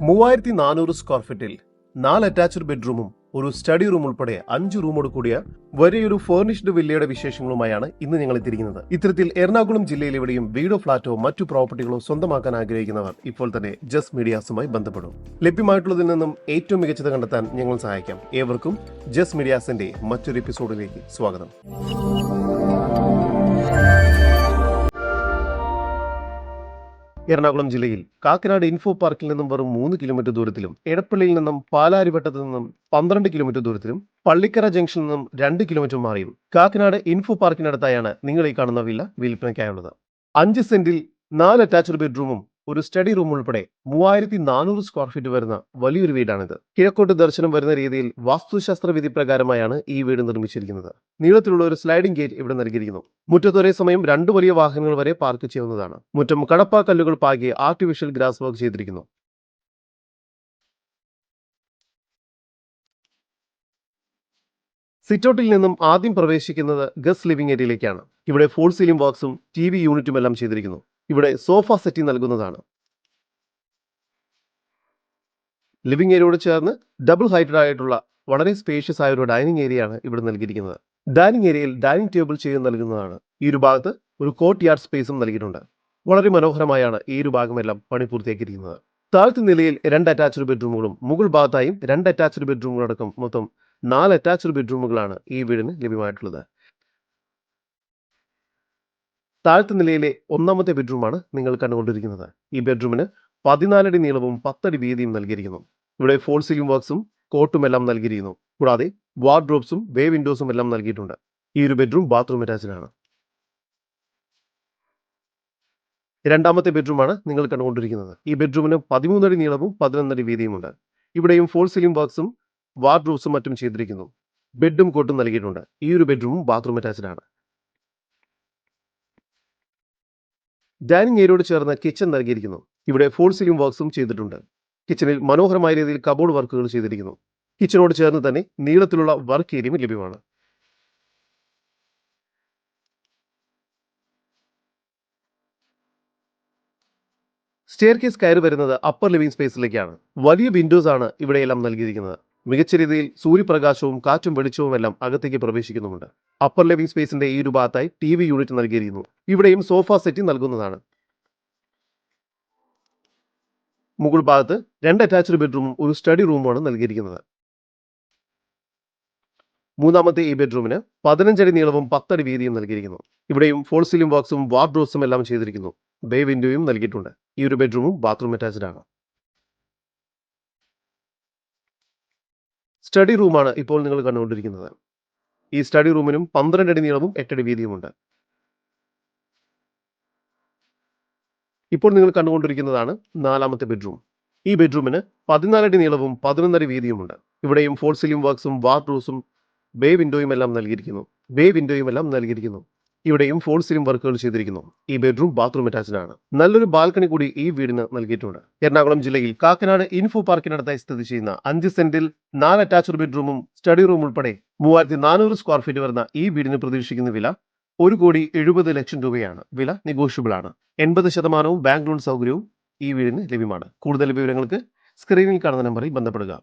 മൂവായിരത്തി നാനൂറ് സ്ക്വയർ ഫീറ്റിൽ നാല് അറ്റാച്ച്ഡ് ബെഡ്റൂമും ഒരു സ്റ്റഡി റൂം ഉൾപ്പെടെ അഞ്ച് റൂമോട് കൂടിയ വലിയൊരു ഫേർണിഷ്ഡ് വില്ലയുടെ വിശേഷങ്ങളുമായാണ് ഇന്ന് ഞങ്ങൾ എത്തിയിരിക്കുന്നത്. ഇത്തരത്തിൽ എറണാകുളം ജില്ലയിൽ എവിടെയും വീടോ ഫ്ളാറ്റോ മറ്റു പ്രോപ്പർട്ടികളോ സ്വന്തമാക്കാൻ ആഗ്രഹിക്കുന്നവർ ഇപ്പോൾ തന്നെ ജസ് മീഡിയാസുമായി ബന്ധപ്പെടും. ലഭ്യമായിട്ടുള്ളതിൽ നിന്നും ഏറ്റവും മികച്ചത് കണ്ടെത്താൻ ഞങ്ങൾ സഹായിക്കാം. ഏവർക്കും ജസ് മീഡിയാസിന്റെ മറ്റൊരു എപ്പിസോഡിലേക്ക് സ്വാഗതം. എറണാകുളം ജില്ലയിൽ കാക്കനാട് ഇൻഫോ പാർക്കിൽ നിന്നും വെറും മൂന്ന് കിലോമീറ്റർ ദൂരത്തിലും എടപ്പള്ളിയിൽ നിന്നും പാലാരിവട്ടത്ത് നിന്നും പന്ത്രണ്ട് കിലോമീറ്റർ ദൂരത്തിലും പള്ളിക്കര ജംഗ്ഷനിൽ നിന്നും രണ്ട് കിലോമീറ്റർ മാറിയും കാക്കനാട് ഇൻഫോ പാർക്കിനടുത്തായാണ് നിങ്ങൾ ഈ കാണുന്ന വില്ല വിൽപ്പനയ്ക്കായുള്ളത്. അഞ്ച് സെന്റിൽ നാല് അറ്റാച്ച്ഡ് ബെഡ്റൂമും ഒരു സ്റ്റഡി റൂം ഉൾപ്പെടെ മൂവായിരത്തി നാനൂറ് സ്ക്വയർ ഫീറ്റ് വരുന്ന വലിയൊരു വീടാണിത്. കിഴക്കോട്ട് ദർശനം വരുന്ന രീതിയിൽ വാസ്തുശാസ്ത്ര വിധി പ്രകാരമായാണ് ഈ വീട് നിർമ്മിച്ചിരിക്കുന്നത്. നീളത്തിലുള്ള ഒരു സ്ലൈഡിംഗ് ഗേറ്റ് ഇവിടെ നൽകിയിരിക്കുന്നു. മുറ്റത്ത് ഒരേ സമയം രണ്ട് വലിയ വാഹനങ്ങൾ വരെ പാർക്ക് ചെയ്യുന്നതാണ്. മുറ്റം കടപ്പാ കല്ലുകൾ പാകി ആർട്ടിഫിഷ്യൽ ഗ്രാസ് വർക്ക് ചെയ്തിരിക്കുന്നു. സിറ്റൗട്ടിൽ നിന്നും ആദ്യം പ്രവേശിക്കുന്നത് ഗസ്റ്റ് ലിവിംഗ് ഏരിയയിലേക്കാണ് ഇവിടെ ഫോൾ സീലിംഗ് ബോക്സും ടി വി യൂണിറ്റും എല്ലാം ചെയ്തിരിക്കുന്നു. ഇവിടെ സോഫ സെറ്റി നൽകുന്നതാണ്. ലിവിംഗ് ഏരിയയോട് ചേർന്ന് ഡബിൾ ഹൈറ്റഡ് ആയിട്ടുള്ള വളരെ സ്പേഷ്യസ് ആയ ഒരു ഡൈനിങ് ഏരിയയാണ് ഇവിടെ നൽകിയിരിക്കുന്നത്. ഡൈനിങ് ഏരിയയിൽ ഡൈനിങ് ടേബിൾ ചെയ്ത് നൽകുന്നതാണ്. ഈ ഒരു ഭാഗത്ത് ഒരു കോട്ട് യാർഡ് സ്പേസും നൽകിയിട്ടുണ്ട്. വളരെ മനോഹരമായാണ് ഈ ഒരു ഭാഗമെല്ലാം പണി പൂർത്തിയാക്കിയിരിക്കുന്നത്. താഴത്തെ നിലയിൽ രണ്ട് അറ്റാച്ച്ഡ് ബെഡ്റൂമുകളും മുകൾ ഭാഗത്തായും രണ്ട് അറ്റാച്ച്ഡ് ബെഡ്റൂമുകളടക്കം മൊത്തം നാല് അറ്റാച്ച്ഡ് ബെഡ്റൂമുകളാണ് ഈ വീടിന് ലഭ്യമായിട്ടുള്ളത്. താഴത്തെ നിലയിലെ ഒന്നാമത്തെ ബെഡ്റൂമാണ് നിങ്ങൾ കണ്ടുകൊണ്ടിരിക്കുന്നത്. ഈ ബെഡ്റൂമിന് പതിനാലടി നീളവും പത്തടി വീതിയും നൽകിയിരിക്കുന്നു. ഇവിടെ ഫോൾ സീലിംഗ് വർക്ക്സും കോട്ടും എല്ലാം നൽകിയിരിക്കുന്നു. കൂടാതെ വാർഡ്രോബ്സും വേ വിൻഡോസും എല്ലാം നൽകിയിട്ടുണ്ട്. ഈ ഒരു ബെഡ്റൂം ബാത്റൂം അറ്റാച്ച്ഡ് ആണ്. രണ്ടാമത്തെ ബെഡ്റൂമാണ് നിങ്ങൾ കണ്ടുകൊണ്ടിരിക്കുന്നത്. ഈ ബെഡ്റൂമിന് പതിമൂന്നടി നീളവും പതിനൊന്നടി വീതിയുമുണ്ട് ഇവിടെയും ഫോൾ സീലിംഗ് വർക്ക്സും വാർഡ്രോബ്സും മറ്റും ചെയ്തിരിക്കുന്നു. ബെഡും കോട്ടും നൽകിയിട്ടുണ്ട്. ഈ ഒരു ബെഡ്റൂമും ബാത്റൂം അറ്റാച്ച്ഡ് ആണ്. ഡൈനിങ് ഏരിയയോട് ചേർന്ന് കിച്ചൺ നൽകിയിരിക്കുന്നു. ഇവിടെ ഫുൾ സീലിംഗ് വർക്ക്സും ചെയ്തിട്ടുണ്ട്. കിച്ചണിൽ മനോഹരമായ രീതിയിൽ കബോർഡ് വർക്കുകൾ ചെയ്തിരിക്കുന്നു. കിച്ചണോട് ചേർന്ന് തന്നെ നീളത്തിലുള്ള വർക്ക് ഏരിയയും ലഭ്യമാണ്. സ്റ്റെയർ കേസ് കയറി വരുന്നത് അപ്പർ ലിവിംഗ് സ്പേസിലേക്കാണ് വലിയ വിൻഡോസ് ആണ് ഇവിടെയെല്ലാം നൽകിയിരിക്കുന്നത്. മികച്ച രീതിയിൽ സൂര്യപ്രകാശവും കാറ്റും വെളിച്ചവും എല്ലാം അകത്തേക്ക് പ്രവേശിക്കുന്നുമുണ്ട്. അപ്പർ ലിവിംഗ് സ്പേസിന്റെ ഈ ഒരു ഭാഗത്തായി ടി വി യൂണിറ്റ് നൽകിയിരിക്കുന്നു. ഇവിടെയും സോഫ സെറ്റ് നൽകുന്നതാണ്. മുകൾ ഭാഗത്ത് രണ്ട് അറ്റാച്ച്ഡ് ബെഡ്റൂമും ഒരു സ്റ്റഡി റൂമുമാണ് നൽകിയിരിക്കുന്നത്. മൂന്നാമത്തെ ഈ ബെഡ്റൂമിന് പതിനഞ്ചടി നീളവും പത്തടി വീതിയും നൽകിയിരിക്കുന്നു. ഇവിടെയും ഫോൾ സീലിംഗ് ബോക്സും വാർഡ്രോസും എല്ലാം ചെയ്തിരിക്കുന്നു. ബേ വിൻഡോയും നൽകിയിട്ടുണ്ട്. ഈ ഒരു ബെഡ്റൂമും ബാത്റൂം അറ്റാച്ച്ഡ് ആണ്. സ്റ്റഡി റൂമാണ് ഇപ്പോൾ നിങ്ങൾ കണ്ടുകൊണ്ടിരിക്കുന്നത്. ഈ സ്റ്റഡി റൂമിനും പന്ത്രണ്ട് അടി നീളവും എട്ടടി വീതിയുമുണ്ട്. ഇപ്പോൾ നിങ്ങൾ കണ്ടുകൊണ്ടിരിക്കുന്നതാണ് നാലാമത്തെ ബെഡ്റൂം. ഈ ബെഡ്റൂമിന് പതിനാലടി നീളവും പതിനൊന്നടി വീതിയുമുണ്ട്. ഇവിടെയും ഫോൾ സീലിംഗ് വർക്ക്സും വാർഡ്രോസും ബേ വിൻഡോയും എല്ലാം നൽകിയിരിക്കുന്നു. ബേ വിൻഡോയും എല്ലാം നൽകിയിരിക്കുന്നു. ഇവിടെയും ഫോൾ സീലിംഗ് വർക്കുകൾ ചെയ്തിരിക്കുന്നു. ഈ ബെഡ്റൂം ബാത്റൂം അറ്റാച്ച്ഡ് ആണ്. നല്ലൊരു ബാൽക്കണി കൂടി ഈ വീടിന് നൽകിയിട്ടുണ്ട്. എറണാകുളം ജില്ലയിൽ കാക്കനാട് ഇൻഫോ പാർക്കിനടുത്തായി സ്ഥിതി ചെയ്യുന്ന അഞ്ച് സെന്റിൽ നാല് അറ്റാച്ച്ഡ് ബെഡ്റൂമും സ്റ്റഡി റൂം ഉൾപ്പെടെ മൂവായിരത്തി നാനൂറ് സ്ക്വയർ ഫീറ്റ് വരുന്ന ഈ വീടിന് പ്രതീക്ഷിക്കുന്ന വില ഒരു കോടി എഴുപത് ലക്ഷം രൂപയാണ്. വില നെഗോഷ്യബിൾ ആണ്. എൺപത് ശതമാനവും ബാങ്ക് ലോൺ സൗകര്യവും ഈ വീടിന് ലഭ്യമാണ്. കൂടുതൽ വിവരങ്ങൾക്ക് സ്ക്രീനിൽ കാണുന്ന നമ്പറിൽ ബന്ധപ്പെടുക.